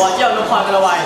วอเจียวนครกระวาย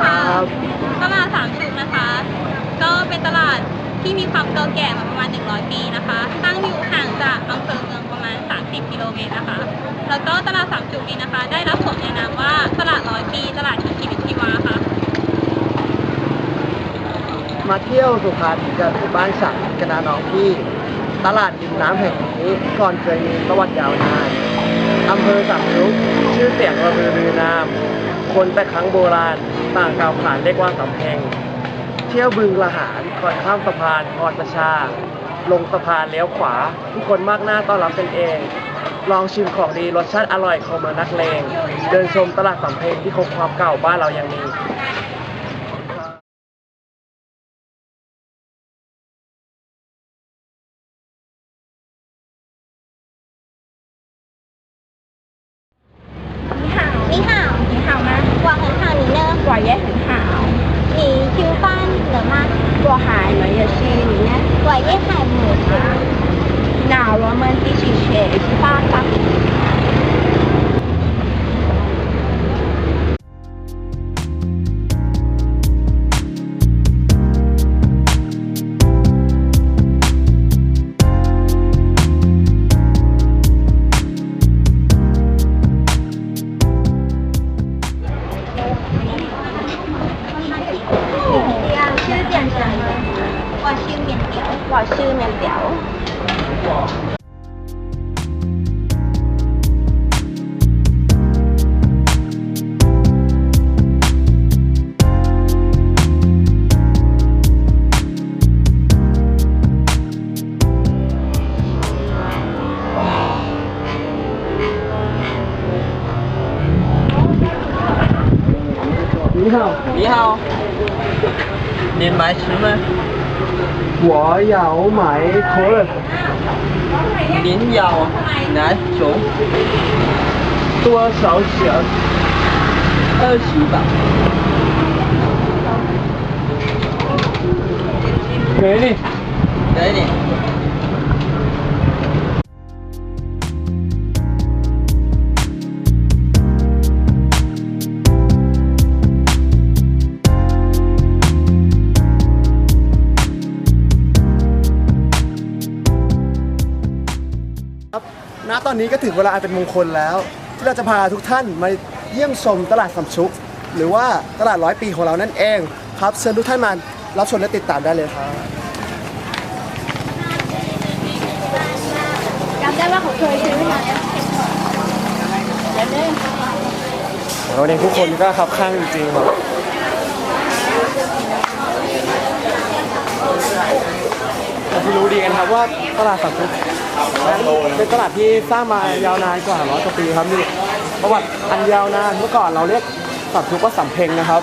ค่ะตลาดสามชุกนะคะ ก็เป็นตลาดที่มีความเก่าแก่มาประมาณ 100 ปีนะคะ ตั้งอยู่ห่างจากอำเภอเมืองประมาณ 30 กิโลเมตรนะคะ แล้วก็ตลาดสามจุกนี้นะคะ ได้รับสมญานามว่าตลาดร้อยปี ตลาดที่ชีวิตชีวาค่ะ มาเที่ยวสุพรรณกับบ้านสักกันนาน้องพี่ ตลาดริมน้ำแห่งนี้ก่อนเคยมีประวัติยาวนานอำเภอสามชุกชื่อเสียงระเบือรือนาม คนแต่ครั้งโบราณ ต่างกล่าวขานเรียกว่าสำเพง เที่ยวบึงละหารก่อนข้ามสะพานพรประชา ลงสะพานเลี้ยวขวา ทุกคนมากหน้าต้อนรับเป็นเอง ลองชิมของดีรสชาติอร่อยของเมืองนักเลง เดินชมตลาดสำเพ็งที่คงความเก่าบ้านเรายังมี 一ย็ดห่างหมู 我吃面条。我吃面条。 你好，你好，你买什么？ 我要买可乐，您要哪种？多少钱？二十吧。给你。给你。 ตอนนี้ก็ถึงเวลาอันเป็นมงคลแล้ว ที่เราจะพาทุกท่านมาเยี่ยมชมตลาดสำชุก หรือว่าตลาดร้อยปีของเรานั่นเองครับเชิญทุกท่านมารับชมและติดตามได้เลยครับจำได้ว่าเคยซื้อมาแล้ววันนี้ทุกคนก็ครับข้างจริงๆครับแต่ที่รู้ดีกันครับว่าตลาดสำชุก เป็นตลาดที่สร้างมายาวนานกว่าร้อยกว่าปีครับนี่ประวัติอันยาวนานเมื่อก่อนเราเรียกสำชุกว่าสำเพ็งนะครับ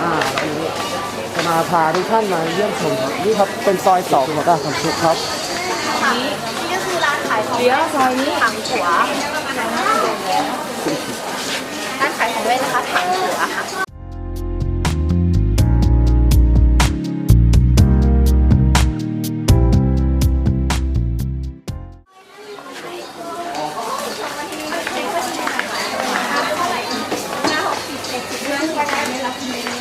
อ่าวันนี้จะมาพาทุกท่านมาเยี่ยมชมครับนี่ครับเป็นซอยสองของตลาดสำชุกครับนี่ก็คือร้านขายของเดี๋ยวซอยนี้ถังขัวร้า afternoon.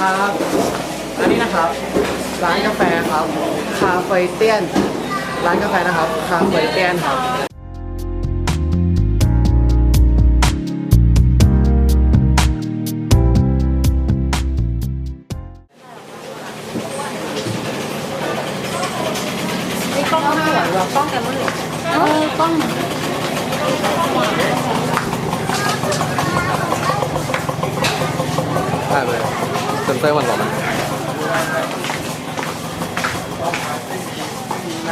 ครับ อันนี้นะครับ ร้านกาแฟครับ คาเฟ่เตี้ยน ร้านกาแฟนะครับ คาเฟ่เตี้ยนครับได้เลยเซ็นเซอร์มันหรอมัน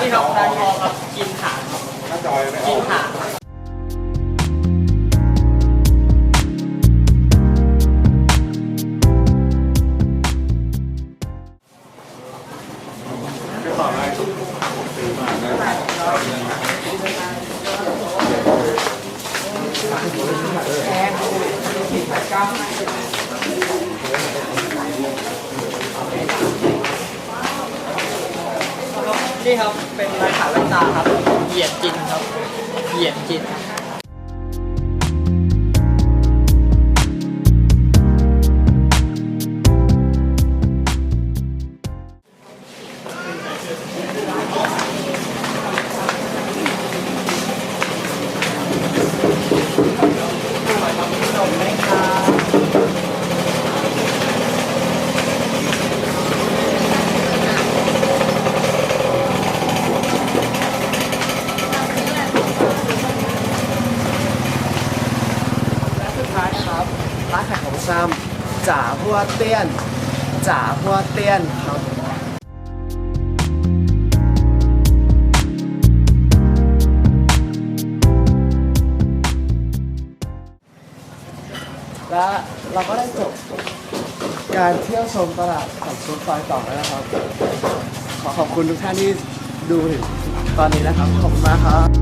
นี่ครับร้านทองครับกินขากินขา นี่ครับเป็นลายขายแว่นตาครับ เหยียดจินครับ เหยียดจิน ร้ำจ่าหัวเตี้ยนจ่าหัวเตี้ยนครับและเราก็ได้จบการเที่ยวชมตลาดสัมซุปซอยต่อแล้วนะครับ ขอขอบคุณทุกท่านที่ดูถึงตอนนี้นะครับ ขอบคุณมากครับ